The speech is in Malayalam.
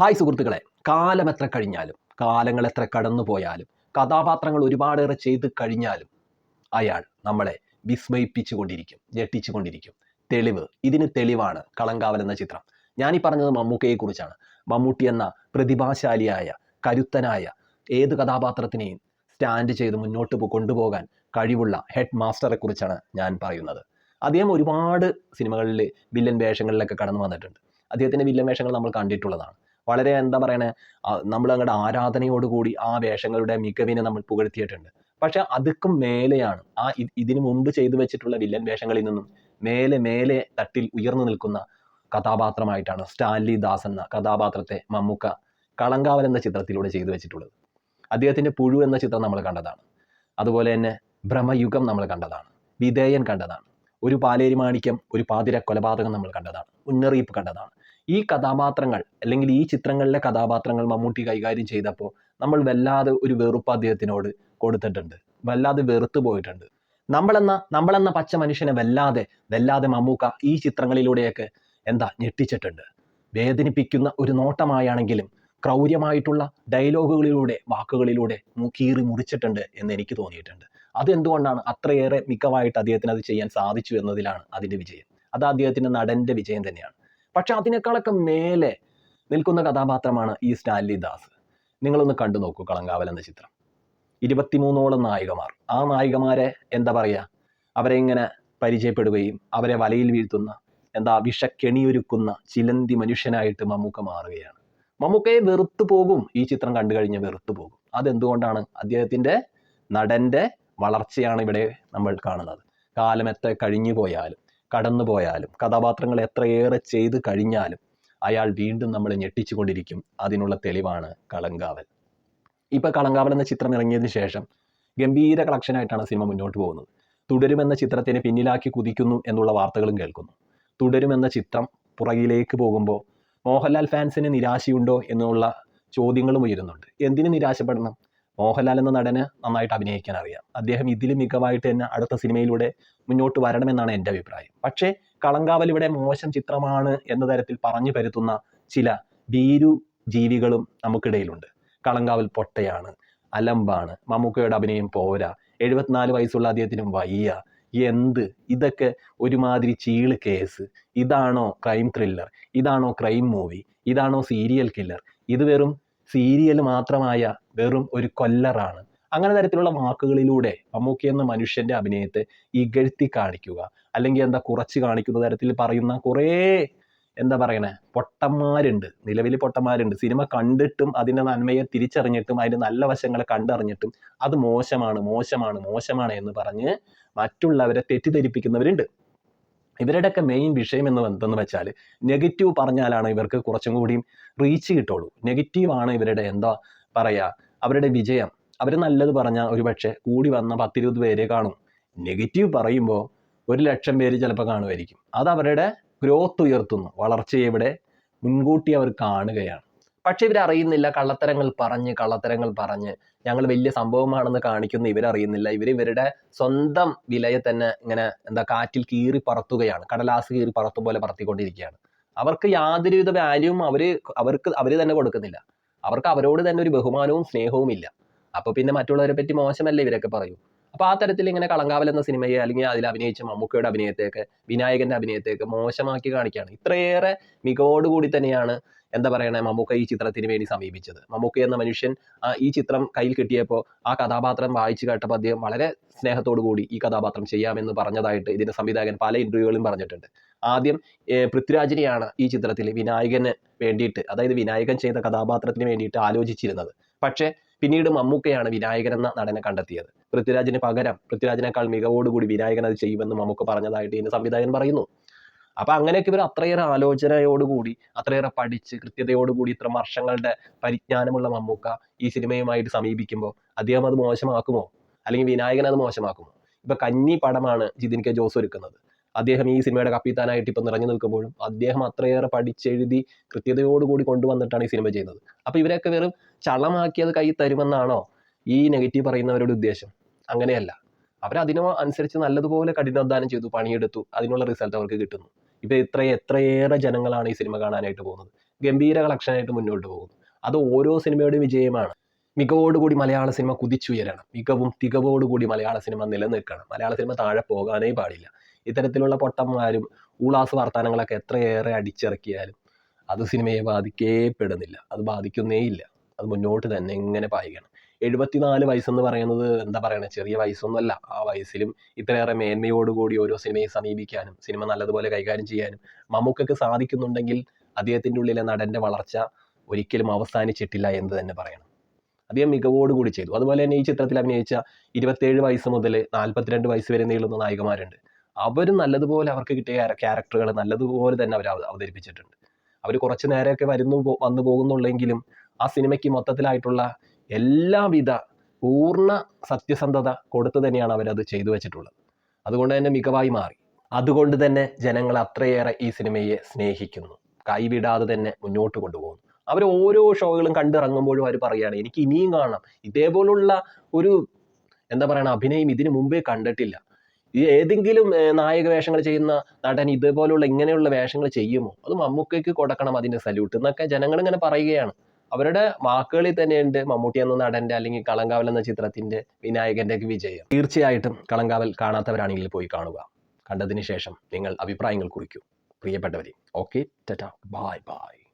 ഹായ് സുഹൃത്തുക്കളെ. കാലം എത്ര കഴിഞ്ഞാലും കാലങ്ങൾ എത്ര കടന്നു പോയാലും കഥാപാത്രങ്ങൾ ഒരുപാടേറെ ചെയ്ത് കഴിഞ്ഞാലും അയാൾ നമ്മളെ വിസ്മയിപ്പിച്ചു കൊണ്ടിരിക്കും ഞെട്ടിച്ചു കൊണ്ടിരിക്കും തെളിവ് ഇതിന് തെളിവാണ് കളങ്കാവൽ എന്ന ചിത്രം. ഞാനീ പറഞ്ഞത് മമ്മൂക്കയെക്കുറിച്ചാണ് മമ്മൂട്ടി എന്ന പ്രതിഭാശാലിയായ കരുത്തനായ ഏത് കഥാപാത്രത്തിനെയും സ്റ്റാൻഡ് ചെയ്ത് മുന്നോട്ട് കൊണ്ടുപോകാൻ കഴിവുള്ള ഹെഡ് മാസ്റ്ററെ കുറിച്ചാണ് ഞാൻ പറയുന്നത്. അദ്ദേഹം ഒരുപാട് സിനിമകളിൽ വില്ലൻ വേഷങ്ങളിലൊക്കെ കടന്നു വന്നിട്ടുണ്ട്. അദ്ദേഹത്തിന്റെ വില്ലൻ വേഷങ്ങൾ നമ്മൾ കണ്ടിട്ടുള്ളതാണ്. വളരെ എന്താ പറയണേ നമ്മൾ അങ്ങോട്ട് ആരാധനയോടുകൂടി ആ വേഷങ്ങളുടെ മികവിനെ നമ്മൾ പുകഴ്ത്തിയിട്ടുണ്ട്. പക്ഷെ അതുക്കും മേലെയാണ് ആ ഇതിനു മുമ്പ് ചെയ്തു വെച്ചിട്ടുള്ള വില്ലൻ വേഷങ്ങളിൽ നിന്നും മേലെ മേലെ തട്ടിൽ ഉയർന്നു നിൽക്കുന്ന കഥാപാത്രമായിട്ടാണ് സ്റ്റാൻലി ദാസ് എന്ന കഥാപാത്രത്തെ മമ്മൂക്ക കളങ്കാവൽ എന്ന ചിത്രത്തിലൂടെ ചെയ്തു വെച്ചിട്ടുള്ളത്. അദ്ദേഹത്തിന്റെ പുഴു എന്ന ചിത്രം നമ്മൾ കണ്ടതാണ്. അതുപോലെ തന്നെ ഭ്രമയുഗം നമ്മൾ കണ്ടതാണ്. വിധേയൻ കണ്ടതാണ്. ഒരു പാലേരി മാണിക്യം ഒരു പാതിര കൊലപാതകം നമ്മൾ കണ്ടതാണ്. മുന്നറിയിപ്പ് കണ്ടതാണ്. ഈ കഥാപാത്രങ്ങൾ അല്ലെങ്കിൽ ഈ ചിത്രങ്ങളിലെ കഥാപാത്രങ്ങൾ മമ്മൂട്ടി കൈകാര്യം ചെയ്തപ്പോൾ നമ്മൾ വല്ലാതെ ഒരു വെറുപ്പ് അദ്ദേഹത്തിനോട് കൊടുത്തിട്ടുണ്ട്. വല്ലാതെ വെറുത്തു പോയിട്ടുണ്ട്. നമ്മളെന്ന നമ്മളെന്ന പച്ച മനുഷ്യനെ വല്ലാതെ വല്ലാതെ മമ്മൂക്ക ഈ ചിത്രങ്ങളിലൂടെയൊക്കെ എന്താ ഞെട്ടിച്ചിട്ടുണ്ട്. വേദനിപ്പിക്കുന്ന ഒരു നോട്ടമായാണെങ്കിലും ക്രൗര്യമായിട്ടുള്ള ഡയലോഗുകളിലൂടെ വാക്കുകളിലൂടെ കീറി മുറിച്ചിട്ടുണ്ട് എന്ന് എനിക്ക് തോന്നിയിട്ടുണ്ട്. അതെന്തുകൊണ്ടാണ് അത്രയേറെ മികവായിട്ട് അദ്ദേഹത്തിന് അത് ചെയ്യാൻ സാധിച്ചു എന്നതിലാണ് അതിന്റെ വിജയം. അത് അദ്ദേഹത്തിന്റെ നടന്റെ വിജയം തന്നെയാണ്. പക്ഷെ അതിനേക്കാളൊക്കെ മേലെ നിൽക്കുന്ന കഥാപാത്രമാണ് ഈ സ്റ്റാൻലി ദാസ്. നിങ്ങളൊന്ന് കണ്ടു നോക്കൂ കളങ്കാവൽ എന്ന ചിത്രം. ഇരുപത്തിമൂന്നോളം നായികമാർ. ആ നായികമാരെ എന്താ പറയുക അവരെ ഇങ്ങനെ പരിചയപ്പെടുകയും അവരെ വലയിൽ വീഴ്ത്തുന്ന എന്താ വിഷക്കെണിയൊരുക്കുന്ന ചിലന്തി മനുഷ്യനായിട്ട് മമ്മൂക്ക മാറുകയാണ്. മമ്മൂക്കയെ വെറുത്തു പോകും. ഈ ചിത്രം കണ്ടു കഴിഞ്ഞ് വെറുത്തു പോകും. അതെന്തുകൊണ്ടാണ്? അദ്ദേഹത്തിന്റെ നടന്റെ വളർച്ചയാണ് ഇവിടെ നമ്മൾ കാണുന്നത്. കാലം കഴിഞ്ഞു പോയാലും കടന്നു പോയാലും കഥാപാത്രങ്ങൾ എത്രയേറെ ചെയ്തു കഴിഞ്ഞാലും അയാൾ വീണ്ടും നമ്മളെ ഞെട്ടിച്ചു കൊണ്ടിരിക്കും അതിനുള്ള തെളിവാണ് കളങ്കാവൽ. ഇപ്പോൾ കളങ്കാവൽ എന്ന ചിത്രം ഇറങ്ങിയതിന് ശേഷം ഗംഭീര കളക്ഷനായിട്ടാണ് സിനിമ മുന്നോട്ട് പോകുന്നത്. തുടരുമെന്ന ചിത്രത്തിന് പിന്നിലാക്കി കുതിക്കുന്നു എന്നുള്ള വാർത്തകളും കേൾക്കുന്നു. തുടരുമെന്ന ചിത്രം പുറകിലേക്ക് പോകുമ്പോൾ മോഹൻലാൽ ഫാൻസിന് നിരാശയുണ്ടോ എന്നുള്ള ചോദ്യങ്ങളും ഉയരുന്നുണ്ട്. എന്തിന് നിരാശപ്പെടണം? മോഹൻലാൽ എന്ന നടന് നന്നായിട്ട് അഭിനയിക്കാൻ അറിയാം. അദ്ദേഹം ഇതിൽ മികവായിട്ട് തന്നെ അടുത്ത സിനിമയിലൂടെ മുന്നോട്ട് വരണമെന്നാണ് എന്റെ അഭിപ്രായം. പക്ഷേ കളങ്കാവൽ ഇവിടെ മോശം ചിത്രമാണ് എന്ന തരത്തിൽ പറഞ്ഞു പരുത്തുന്ന ചില ഭീരു ജീവികളും നമുക്കിടയിലുണ്ട്. കളങ്കാവൽ പൊട്ടയാണ് അലമ്പാണ് മമ്മൂക്കയുടെ അഭിനയം പോരാ എഴുപത്തിനാല് വയസ്സുള്ള അദ്ദേഹത്തിനും വയ്യ എന്ത്? ഇതൊക്കെ ഒരുമാതിരി ചീൾ കേസ്. ഇതാണോ ക്രൈം ത്രില്ലർ ഇതാണോ ക്രൈം മൂവി ഇതാണോ സീരിയൽ കില്ലർ ഇത് വെറും സീരിയൽ മാത്രമായ വെറും ഒരു കൊല്ലറാണ്. അങ്ങനെ തരത്തിലുള്ള വാക്കുകളിലൂടെ മമ്മൂക്കി എന്ന മനുഷ്യന്റെ അഭിനയത്തെ ഇകഴ്ത്തി കാണിക്കുക. അല്ലെങ്കിൽ എന്താ കുറച്ച് കാണിക്കുന്ന തരത്തിൽ പറയുന്ന കുറേ എന്താ പറയണേ പൊട്ടന്മാരുണ്ട്. നിലവിൽ പൊട്ടന്മാരുണ്ട്. സിനിമ കണ്ടിട്ടും അതിന്റെ നന്മയെ തിരിച്ചറിഞ്ഞിട്ടും അതിന്റെ നല്ല വശങ്ങളെ കണ്ടറിഞ്ഞിട്ടും അത് മോശമാണ് മോശമാണ് മോശമാണ് എന്ന് പറഞ്ഞ് മറ്റുള്ളവരെ തെറ്റിദ്ധരിപ്പിക്കുന്നവരുണ്ട്. ഇവരുടെയൊക്കെ മെയിൻ വിഷയം എന്ന് എന്തെന്ന് വെച്ചാൽ നെഗറ്റീവ് പറഞ്ഞാലാണ് ഇവർക്ക് കുറച്ചും കൂടിയും റീച്ച് കിട്ടുള്ളൂ. നെഗറ്റീവ് ആണ് ഇവരുടെ എന്താ പറയുക അവരുടെ വിജയം. അവർ നല്ലത് പറഞ്ഞാൽ ഒരു പക്ഷേ കൂടി വന്ന പത്തിരുപത് പേരെ കാണും. നെഗറ്റീവ് പറയുമ്പോൾ ഒരു ലക്ഷം പേര് ചിലപ്പോൾ കാണുമായിരിക്കും. അത് അവരുടെ ഗ്രോത്ത് ഉയർത്തുന്നു. വളർച്ചയെ ഇവിടെ മുൻകൂട്ടി അവർ കാണുകയാണ്. പക്ഷെ ഇവരറിയുന്നില്ല കള്ളത്തരങ്ങൾ പറഞ്ഞ് കള്ളത്തരങ്ങൾ പറഞ്ഞ് ഞങ്ങൾ വലിയ സംഭവമാണെന്ന് കാണിക്കുന്ന. ഇവരറിയുന്നില്ല ഇവർ ഇവരുടെ സ്വന്തം വിലയെ തന്നെ ഇങ്ങനെ എന്താ കാറ്റിൽ കീറി പറത്തുകയാണ്. കടലാസ് കീറി പറത്തും പോലെ പറത്തിക്കൊണ്ടിരിക്കുകയാണ്. അവർക്ക് യാതൊരുവിധ വാല്യൂവും അവർ അവർക്ക് അവർ തന്നെ കൊടുക്കുന്നില്ല. അവർക്ക് അവരോട് തന്നെ ഒരു ബഹുമാനവും സ്നേഹവും ഇല്ല. അപ്പോൾ പിന്നെ മറ്റുള്ളവരെ പറ്റി മോശമല്ലേ ഇവരൊക്കെ പറയൂ? അപ്പോൾ ആ തരത്തിൽ ഇങ്ങനെ കളങ്കാവൽ എന്ന സിനിമയെ അല്ലെങ്കിൽ അതിൽ അഭിനയിച്ച മമ്മൂക്കയുടെ അഭിനയത്തെയൊക്കെ വിനായകന്റെ അഭിനയത്തെയൊക്കെ മോശമാക്കി കാണിക്കുകയാണ്. ഇത്രയേറെ മികവോടുകൂടി തന്നെയാണ് എന്താ പറയണേ മമ്മൂക്ക ഈ ചിത്രത്തിന് വേണ്ടി സമീപിച്ചത്. മമ്മൂക്ക എന്ന മനുഷ്യൻ ഈ ചിത്രം കയ്യിൽ കിട്ടിയപ്പോൾ ആ കഥാപാത്രം വായിച്ചു കേട്ടപ്പോൾ അദ്ദേഹം വളരെ സ്നേഹത്തോടു കൂടി ഈ കഥാപാത്രം ചെയ്യാമെന്ന് പറഞ്ഞതായിട്ട് ഇതിന്റെ സംവിധായകൻ പല ഇന്റർവ്യൂകളും പറഞ്ഞിട്ടുണ്ട്. ആദ്യം പൃഥ്വിരാജിനെയാണ് ഈ ചിത്രത്തിൽ വിനായകന് വേണ്ടിയിട്ട് അതായത് വിനായകൻ ചെയ്ത കഥാപാത്രത്തിന് വേണ്ടിയിട്ട് ആലോചിച്ചിരുന്നത്. പക്ഷേ പിന്നീട് മമ്മൂക്കയാണ് വിനായകൻ എന്ന നടനെ കണ്ടെത്തിയത്. പൃഥ്വിരാജിന് പകരം പൃഥ്വിരാജിനേക്കാൾ മികവോടുകൂടി വിനായകൻ അത് ചെയ്യുമെന്ന് മമ്മൂക്ക പറഞ്ഞതായിട്ട് ഇതിന്റെ സംവിധായകൻ പറയുന്നു. അപ്പൊ അങ്ങനെയൊക്കെ ഇവർ അത്രയേറെ ആലോചനയോടുകൂടി അത്രയേറെ പഠിച്ച് കൃത്യതയോടുകൂടി ഇത്ര വർഷങ്ങളുടെ പരിജ്ഞാനമുള്ള മമ്മൂക്ക ഈ സിനിമയുമായിട്ട് സമീപിക്കുമ്പോൾ അദ്ദേഹം അത് മോശമാക്കുമോ? അല്ലെങ്കിൽ വിനായകൻ അത് മോശമാക്കുമോ? ഇപ്പൊ കന്നി പടമാണ് ജിതിൻ കെ ജോസ് ഒരുക്കുന്നത്. അദ്ദേഹം ഈ സിനിമയുടെ കപ്പിത്താനായിട്ട് ഇപ്പൊ നിറഞ്ഞു നിൽക്കുമ്പോഴും അദ്ദേഹം അത്രയേറെ പഠിച്ചെഴുതി കൃത്യതയോടുകൂടി കൊണ്ടുവന്നിട്ടാണ് ഈ സിനിമ ചെയ്യുന്നത് അപ്പൊ ഇവരൊക്കെ വെറും ചളമാക്കിയത് കൈ തരുമെന്നാണോ ഈ നെഗറ്റീവ് പറയുന്നവരുടെ ഉദ്ദേശം? അങ്ങനെയല്ല. അവർ അതിന് അനുസരിച്ച് നല്ലതുപോലെ കഠിനാധ്വാനം ചെയ്തു പണിയെടുത്തു. അതിനുള്ള റിസൾട്ട് അവർക്ക് കിട്ടുന്നു. ഇപ്പൊ ഇത്ര എത്രയേറെ ജനങ്ങളാണ് ഈ സിനിമ കാണാനായിട്ട് പോകുന്നത്. ഗംഭീര കളക്ഷനായിട്ട് മുന്നോട്ട് പോകുന്നു. അത് ഓരോ സിനിമയുടെയും വിജയമാണ്. മികവോടുകൂടി മലയാള സിനിമ കുതിച്ചുയരണം. മികവും തികവോടുകൂടി മലയാള സിനിമ നിലനിൽക്കണം. മലയാള സിനിമ താഴെ പോകാനേ പാടില്ല. ഇത്തരത്തിലുള്ള പൊട്ടന്മാരും ഊളാസ് വർത്തമാനങ്ങളൊക്കെ എത്രയേറെ അടിച്ചിറക്കിയാലും അത് സിനിമയെ ബാധിക്കേ പെടുന്നില്ല അത് ബാധിക്കുന്നേ ഇല്ല അത് മുന്നോട്ട് തന്നെ എങ്ങനെ പായുകയാണ്. എഴുപത്തിനാല് വയസ്സെന്ന് പറയുന്നത് എന്താ പറയണേ? ചെറിയ വയസ്സൊന്നുമല്ല. ആ വയസ്സിലും ഇത്രയേറെ മേന്മയോടുകൂടി ഓരോ സിനിമയെ സമീപിക്കാനും സിനിമ നല്ലതുപോലെ കൈകാര്യം ചെയ്യാനും മമ്മൂക്കക്ക് സാധിക്കുന്നുണ്ടെങ്കിൽ അദ്ദേഹത്തിന്റെ ഉള്ളിലെ നടന്റെ വളർച്ച ഒരിക്കലും അവസാനിച്ചിട്ടില്ല എന്ന് തന്നെ പറയണം. അദ്ദേഹം മികവോടുകൂടി ചെയ്തു. അതുപോലെ തന്നെ ഈ ചിത്രത്തിൽ അഭിനയിച്ച ഇരുപത്തേഴ് വയസ്സ് മുതൽ നാൽപ്പത്തിരണ്ട് വയസ്സ് വരെ നീളുന്ന നായികമാരുണ്ട്. അവരും നല്ലതുപോലെ അവർക്ക് കിട്ടിയ ക്യാരക്ടറുകൾ നല്ലതുപോലെ തന്നെ അവർ അവതരിപ്പിച്ചിട്ടുണ്ട്. അവർ കുറച്ച് നേരമൊക്കെ വരുന്നു വന്നു പോകുന്നുള്ളെങ്കിലും ആ സിനിമയ്ക്ക് മൊത്തത്തിലായിട്ടുള്ള എല്ലാവിധ പൂർണ സത്യസന്ധത കൊടുത്തു തന്നെയാണ് അവരത് ചെയ്തു വെച്ചിട്ടുള്ളത്. അതുകൊണ്ട് തന്നെ മികവായി മാറി. അതുകൊണ്ട് തന്നെ ജനങ്ങൾ അത്രയേറെ ഈ സിനിമയെ സ്നേഹിക്കുന്നു. കൈവിടാതെ തന്നെ മുന്നോട്ട് കൊണ്ടുപോകുന്നു. അവർ ഓരോ ഷോകളും കണ്ടിറങ്ങുമ്പോഴും അവർ പറയുകയാണ് എനിക്ക് ഇനിയും കാണണം. ഇതേപോലുള്ള ഒരു എന്താ പറയണ അഭിനയം ഇതിനു മുമ്പേ കണ്ടിട്ടില്ല. ഈ ഏതെങ്കിലും നായക വേഷങ്ങൾ ചെയ്യുന്ന നടൻ ഇതേപോലുള്ള ഇങ്ങനെയുള്ള വേഷങ്ങൾ ചെയ്യുമോ? അത് മമ്മൂക്കയ്ക്ക് കൊടുക്കണം അതിന്റെ സല്യൂട്ട് എന്നൊക്കെ ജനങ്ങൾ ഇങ്ങനെ പറയുകയാണ്. അവരുടെ വാക്കുകളിൽ തന്നെയുണ്ട് മമ്മൂട്ടി എന്ന നടന്റെ അല്ലെങ്കിൽ കളങ്കാവൽ എന്ന ചിത്രത്തിന്റെ വിനായകന്റെ വിജയം. തീർച്ചയായിട്ടും കളങ്കാവൽ കാണാത്തവരാണെങ്കിൽ പോയി കാണുക. കണ്ടതിന് ശേഷം നിങ്ങൾ അഭിപ്രായങ്ങൾ കുറിക്കൂ. പ്രിയപ്പെട്ടവരെ ഓക്കെ ടാറ്റ ബായ് ബായ്